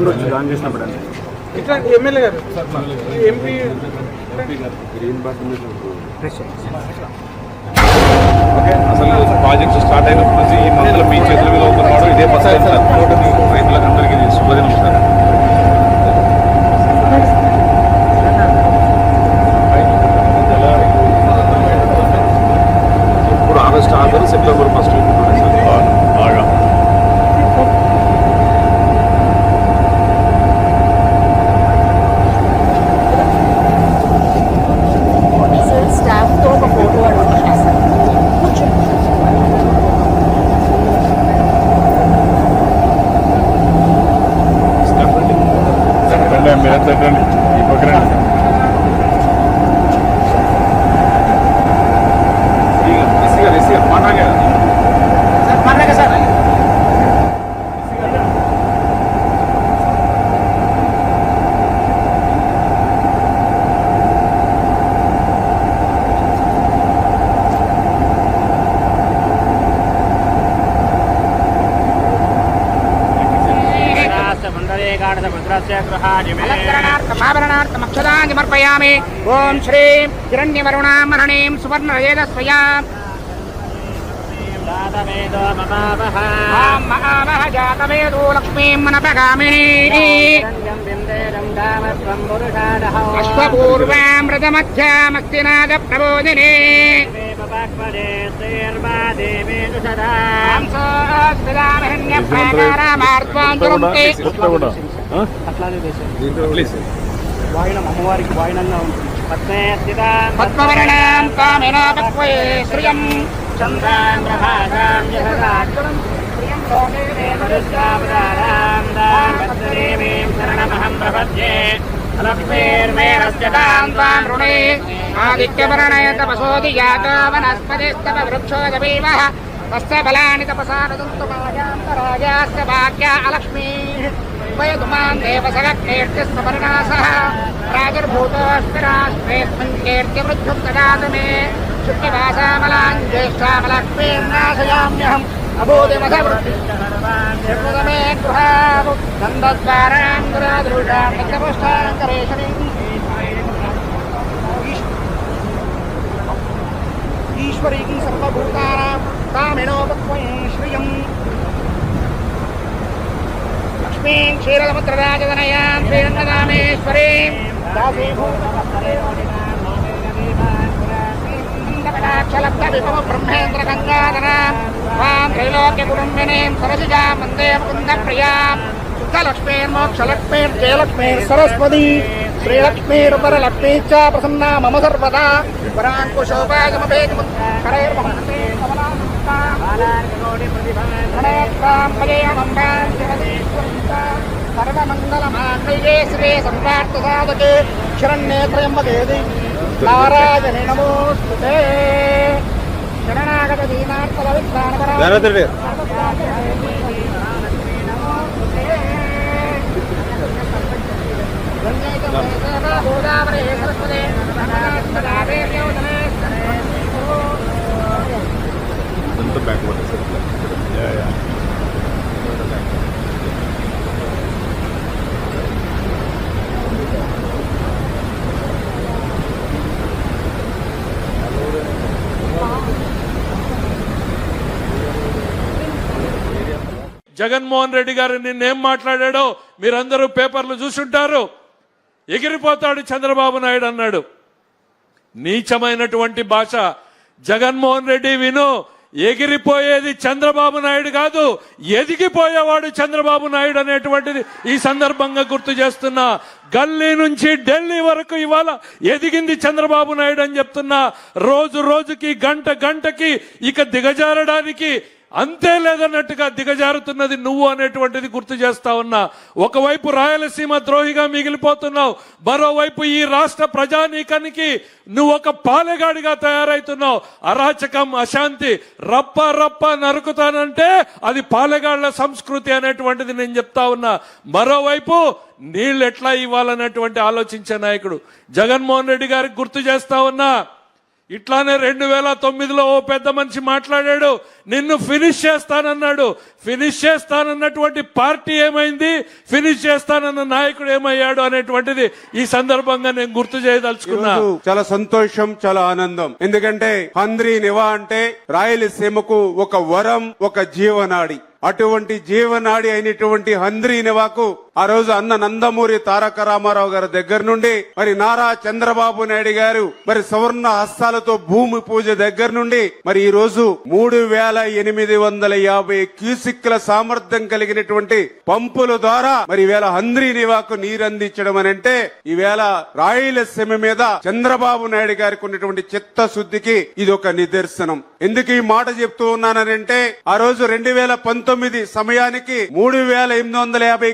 Sound వచ్చి on చేసినప్పుడు అండి. ఇట్లా ఎమ్మెల్యే గారు ఎంపీ అసలు ప్రాజెక్ట్ స్టార్ట్ అయినప్పటి నుంచి ఈ మందులు మీ చేతుల మీద అవుతున్నాడు. ఇదే టైం సార్ రైతులకు అందరికీ శుభదినం సార్. ఇప్పుడు ఆగస్ట్ ఆఖరు సెప్టెంబర్ ఫస్ట్ వీక్ ఉంటుంది సార్ బాగా సార్ స్టాఫ్తో ఒక ఫోటో అడుగుతున్నా సార్ రండి మీరంతా రండి ఈ పక్క రండి మాట్లాడే సార్ పండగ సార్ అలంకరణార్థమాభరణార్థమక్షదాం సమర్పయామి ఓం శ్రీం హిరణ్యవరుణాం మరణీం సువర్ణరజేదస్వయా లక్ష్మీం అశ్వపూర్వామృతమధ్యామక్తినాథ ప్రబోధిని సదాహిణ్య ప్రాకారమార్ధ్వాంతురుంతి అట్లానే వేసాను వాయినం అమ్మవారికి వాయినంగా ఉంటుంది. పద్మవర్ణాం కామినా పక్వే శ్రియం. చంద్రాగ్రహాగాం జగదాక్షరం శరణమహం ప్రపద్యే. ఆదిత్యవర్ణయ తపసోది జాత వనస్పతిస్తవ వృక్షో తస్య బలాని తపసా నదుర్తుమాయాం పరాజాస్య భాగ్య అలక్ష్మీ. कीर्तिस्वर्णासः प्रादुर्भूतोऽस्तिराष्ट्रेऽस्मिन् कीर्तिवृद्धुं ददातु मे शुक्यवासामलान् ज्येष्ठामलाक्वेर्नाशयाम्यहम् अभूतिमसवृद्धिमे गृहादन्द्वारान् गुरादृशान् नित्यपुष्टाङ्करेशनीम् ईश्वरीं सर्वभूतानां तामिणोपक्वं श्रियम् लक्ष्मीं क्षीरसमुद्रराजतनयां श्रीरङ्गदामेश्वरीं ब्रह्मेन्द्र गङ्गाधरां त्वां त्रैलोक्यकुटुम्बिनीं सरसिजां वंदे मुकुन्दप्रियाँ शुद्धलक्ष्मीर्मोक्षलक्ष्मीर्जयलक्ष्मीः सरस्वती श्रीलक्ष्मीरुपरलक्ष्मी च प्रसन्ना मम सर्वदा पराङ्कुशोपायमभेदमुत्करैर्महन्ते सर्वमङ्गलमाङ्गल्ये श्री सम्प्रार्थसाधके शरण्ये त्र्यम्बकेदि नारायणे नमोऽस्तु ते शरणागतदीनार्थलविद्वानपरा Don't back జగన్మోహన్ రెడ్డి గారు నిన్నేం మాట్లాడాడో మీరందరూ పేపర్లు చూసుంటారు. ఎగిరిపోతాడు చంద్రబాబు నాయుడు అన్నాడు. నీచమైనటువంటి భాష జగన్మోహన్ రెడ్డి విను. ఎగిరిపోయేది చంద్రబాబు నాయుడు కాదు ఎదిగిపోయేవాడు చంద్రబాబు నాయుడు అనేటువంటిది ఈ సందర్భంగా గుర్తు చేస్తున్నా. గల్లీ నుంచి ఢిల్లీ వరకు ఇవాళ ఎదిగింది చంద్రబాబు నాయుడు అని చెప్తున్నా. రోజు రోజుకి గంట గంటకి ఇక దిగజారడానికి అంతే లేదన్నట్టుగా దిగజారుతున్నది నువ్వు అనేటువంటిది గుర్తు చేస్తా ఉన్నా. ఒకవైపు రాయలసీమ ద్రోహిగా మిగిలిపోతున్నావు మరోవైపు ఈ రాష్ట్ర ప్రజానీకానికి నువ్వు ఒక పాలెగాడిగా తయారైతున్నావు. అరాచకం అశాంతి రప్ప రప్ప నరుకుతానంటే అది పాలెగాళ్ళ సంస్కృతి అనేటువంటిది నేను చెప్తా ఉన్నా. మరోవైపు నీళ్ళు ఎట్లా ఇవ్వాలన్నటువంటి ఆలోచించే నాయకుడు. జగన్మోహన్ రెడ్డి గారికి గుర్తు చేస్తా ఉన్నా. ఇట్లానే రెండు వేల తొమ్మిదిలో ఓ పెద్ద మనిషి మాట్లాడాడు నిన్ను ఫినిష్ చేస్తానన్నాడు. ఫినిష్ చేస్తానన్నటువంటి పార్టీ ఏమైంది? ఫినిష్ చేస్తానన్న నాయకుడు ఏమయ్యాడు? అనేటువంటిది ఈ సందర్భంగా నేను గుర్తు చేయదలుచుకున్నా. చాలా సంతోషం చాలా ఆనందం. ఎందుకంటే హంద్రీ నివా అంటే రాయలసీమకు ఒక వరం ఒక జీవనాడి. అటువంటి జీవనాడి అయినటువంటి హంద్రీ నివాకు ఆ రోజు అన్న నందమూరి తారక రామారావు గారి దగ్గర నుండి మరి నారా చంద్రబాబు నాయుడు గారు మరి సవర్ణ హస్తాలతో భూమి పూజ దగ్గర నుండి మరి ఈ రోజు మూడు వేల ఎనిమిది వందల యాభై క్యూసిక్ల సామర్థ్యం కలిగినటువంటి పంపుల ద్వారా మరి ఈవేళ హంద్రీ నివాకు నీరు అందించడం అని అంటే ఈవేళ రాయలసీమ మీద చంద్రబాబు నాయుడు గారికి ఉన్నటువంటి చిత్తశుద్ధికి ఇది ఒక నిదర్శనం. ఎందుకు ఈ మాట చెప్తూ ఉన్నానంటే ఆ రోజు రెండు వేల పంతొమ్మిది సమయానికి మూడు వేల ఎనిమిది వందల యాభై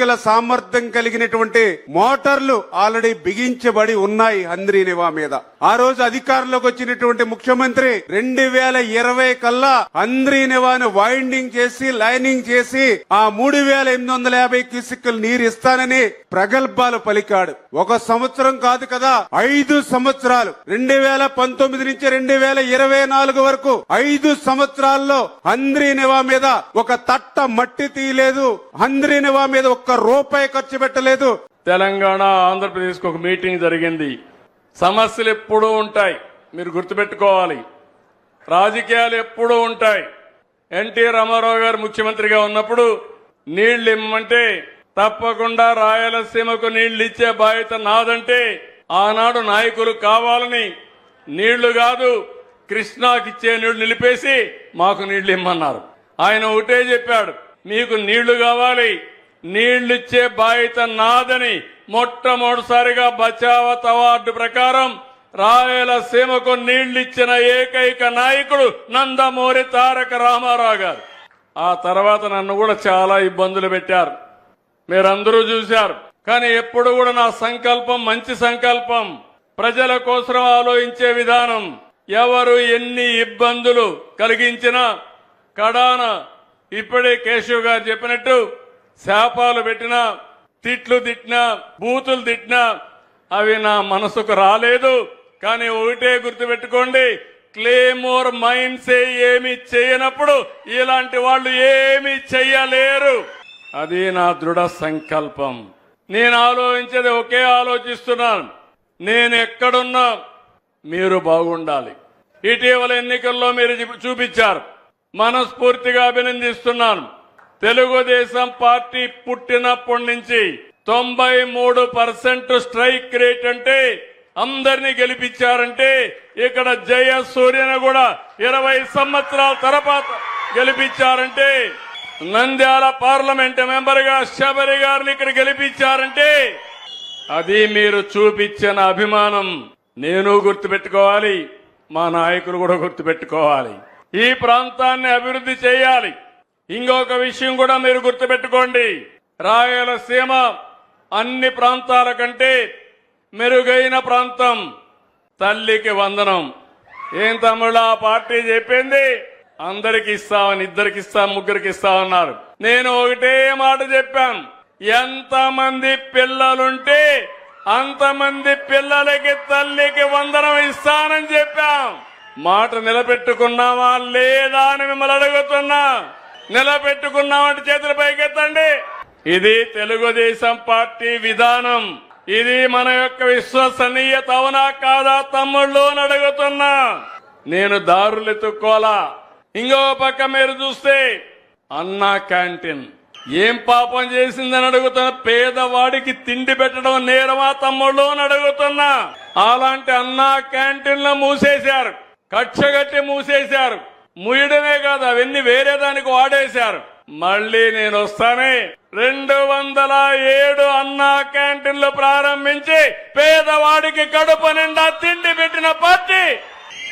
క్యూసిక్ల సామర్థ్యం కలిగినటువంటి మోటార్లు ఆల్రెడీ బిగించబడి ఉన్నాయి హంద్రీ నివా మీద. ఆ రోజు అధికారంలోకి వచ్చినటువంటి ముఖ్యమంత్రి రెండు వేల ఇరవై కల్లా హంద్రీ నివాను వైండింగ్ చేసి లైనింగ్ చేసి ఆ మూడు వేల ఎనిమిది వందల యాభై క్యూసిక్కులు నీరు ఇస్తానని ప్రగల్భాలు పలికాడు. ఒక సంవత్సరం కాదు కదా ఐదు సంవత్సరాలు. రెండు వేల పంతొమ్మిది నుంచి రెండు వేల ఇరవై నాలుగు వరకు ఐదు సంవత్సరాల్లో హంద్రీ నివా మీద ఒక తట్ట మట్టి తీయలేదు. హంద్రీ నివా మీద ఒక్క రూపాయి ఖర్చు పెట్టలేదు. తెలంగాణ ఆంధ్రప్రదేశ్కి ఒక మీటింగ్ జరిగింది. సమస్యలు ఎప్పుడూ ఉంటాయి. మీరు గుర్తుపెట్టుకోవాలి. రాజకీయాలు ఎప్పుడూ ఉంటాయి. ఎన్టీ రామారావు గారు ముఖ్యమంత్రిగా ఉన్నప్పుడు నీళ్ళు ఇమ్మంటే తప్పకుండా రాయలసీమకు నీళ్ళు ఇచ్చే బాధ్యత నాదంటే ఆనాడు నాయకులు కావాలని నీళ్ళు కాదు కృష్ణాకిచ్చే నీళ్ళు నిలిపేసి మాకు నీళ్ళు ఇమ్మన్నారు ఆయన ఒకటే చెప్పాడు మీకు నీళ్ళు కావాలి నీళ్ళిచ్చే బాధ్యత నాదని మొట్టమొదటిసారిగా బచావత్ అవార్డు ప్రకారం రాయలసీమకు నీళ్ళిచ్చిన ఏకైక నాయకుడు నందమూరి తారక రామారావు గారు. ఆ తర్వాత నన్ను కూడా చాలా ఇబ్బందులు పెట్టారు. మీరందరూ చూశారు. కానీ ఎప్పుడు కూడా నా సంకల్పం మంచి సంకల్పం. ప్రజల కోసం ఆలోచించే విధానం. ఎవరు ఎన్ని ఇబ్బందులు కలిగించినా కడాన ఇప్పుడే కేశవ్ గారు చెప్పినట్టు శాపాలు పెట్టినా తిట్లు తిట్టినా బూతులు తిట్టినా అవి నా మనసుకు రాలేదు. కానీ ఒకటే గుర్తుపెట్టుకోండి క్లేమోర్ మైండ్స్ ఏమి చేయనప్పుడు ఇలాంటి వాళ్ళు ఏమి చెయ్యలేరు. అది నా దృఢ సంకల్పం. నేను ఆలోచించేది ఒకే ఆలోచిస్తున్నాను. నేను ఎక్కడున్నా మీరు బాగుండాలి. ఇటీవల ఎన్నికల్లో మీరు చూపించారు. మనస్ఫూర్తిగా అభినందిస్తున్నాను. తెలుగుదేశం పార్టీ పుట్టినప్పటి నుంచి తొంభై మూడు పర్సెంట్ స్ట్రైక్ రేట్ అంటే అందరినీ గెలిపించారంటే ఇక్కడ జయ సూర్యను కూడా ఇరవై సంవత్సరాల తర్వాత గెలిపించారంటే నంద్యాల పార్లమెంట్ మెంబర్గా శబరి గారిని ఇక్కడ గెలిపించారంటే అది మీరు చూపించిన అభిమానం నేను గుర్తుపెట్టుకోవాలి మా నాయకులు కూడా గుర్తుపెట్టుకోవాలి. ఈ ప్రాంతాన్ని అభివృద్ధి చేయాలి. ఇంకొక విషయం కూడా మీరు గుర్తుపెట్టుకోండి. రాయలసీమ అన్ని ప్రాంతాల కంటే మెరుగైన ప్రాంతం. తల్లికి వందనం. ఏం తమ్ముడు ఆ పార్టీ చెప్పింది? అందరికి ఇస్తామని ఇద్దరికి ఇస్తాం ముగ్గురికి ఇస్తామన్నారు నేను ఒకటే మాట చెప్పాను ఎంతమంది పిల్లలుంటే అంతమంది పిల్లలకి తల్లికి వందనం ఇస్తానని చెప్పాం. మాట నిలబెట్టుకున్నావా లేదా అని మిమ్మల్ని అడుగుతున్నా. నిలబెట్టుకున్నామంటే చేతులు పైకెత్తండి. ఇది తెలుగుదేశం పార్టీ విధానం. ఇది మన యొక్క విశ్వసనీయత అవునా కాదా తమ్ముళ్ళు అని అడుగుతున్నా. నేను దారులు ఎత్తుక్కోలా ఇంకో పక్క మీరు చూస్తే అన్నా క్యాంటీన్. ఏం పాపం చేసిందని అడుగుతున్నా పేదవాడికి తిండి పెట్టడం నేరమా తమ్ముళ్ళు అని అడుగుతున్నా. అలాంటి అన్నా క్యాంటీన్లు మూసేశారు. కక్షగట్టి మూసేశారు. ముయ్యడమే కాదు అవన్నీ వేరే దానికి వాడేశారు. మళ్ళీ నేను వస్తానే. రెండు వందల ఏడు అన్నా క్యాంటీన్లు ప్రారంభించి పేదవాడికి కడుపు నిండా తిండి పెట్టిన పార్టీ.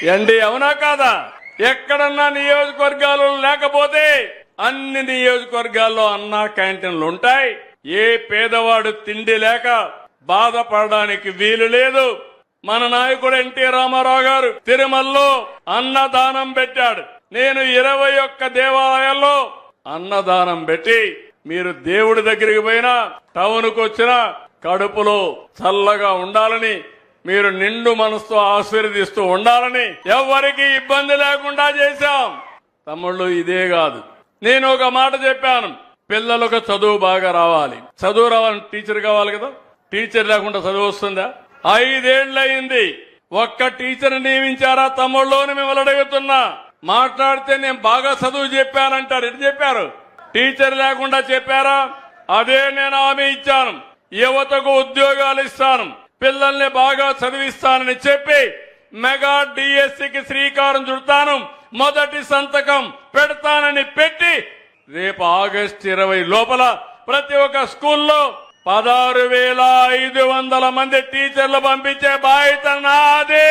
ఎండి అవునా కాదా? ఎక్కడన్నా నియోజకవర్గాలు లేకపోతే అన్ని నియోజకవర్గాల్లో అన్నా క్యాంటీన్లు ఉంటాయి. ఏ పేదవాడు తిండి లేక బాధపడడానికి వీలు లేదు. మన నాయకుడు ఎన్టీ రామారావు గారు తిరుమలలో అన్నదానం పెట్టాడు. నేను ఇరవై ఒక్క దేవాలయాల్లో అన్నదానం పెట్టి మీరు దేవుడి దగ్గరికి పోయినా టౌన్కు వచ్చినా కడుపులో చల్లగా ఉండాలని మీరు నిండు మనసుతో ఆశీర్వదిస్తూ ఉండాలని ఎవరికి ఇబ్బంది లేకుండా చేశాం. తమ్ముళ్ళు ఇదే కాదు. నేను ఒక మాట చెప్పాను. పిల్లలకు చదువు బాగా రావాలి. చదువు రావాలని టీచర్ కావాలి కదా? టీచర్ లేకుండా చదువు వస్తుందా? ఐదేళ్ళయింది ఒక్క టీచర్ నియమించారా తమ్ముళ్ళోని మిమ్మల్ని అడుగుతున్నా. మాట్లాడితే నేను బాగా చదువు చెప్పానంటారు. ఎటు చెప్పారు? టీచర్ లేకుండా చెప్పారా? అదే నేను హామీ ఇచ్చాను. యువతకు ఉద్యోగాలు ఇస్తాను. పిల్లల్ని బాగా చదివిస్తానని చెప్పి మెగా డిఎస్సికి శ్రీకారం చుడతాను. మొదటి సంతకం పెడతానని పెట్టి రేపు ఆగస్ట్ ఇరవై లోపల ప్రతి ఒక్క స్కూల్లో పదహారు వేల ఐదు వందల మంది టీచర్లు పంపించే బాధ్యత నాది.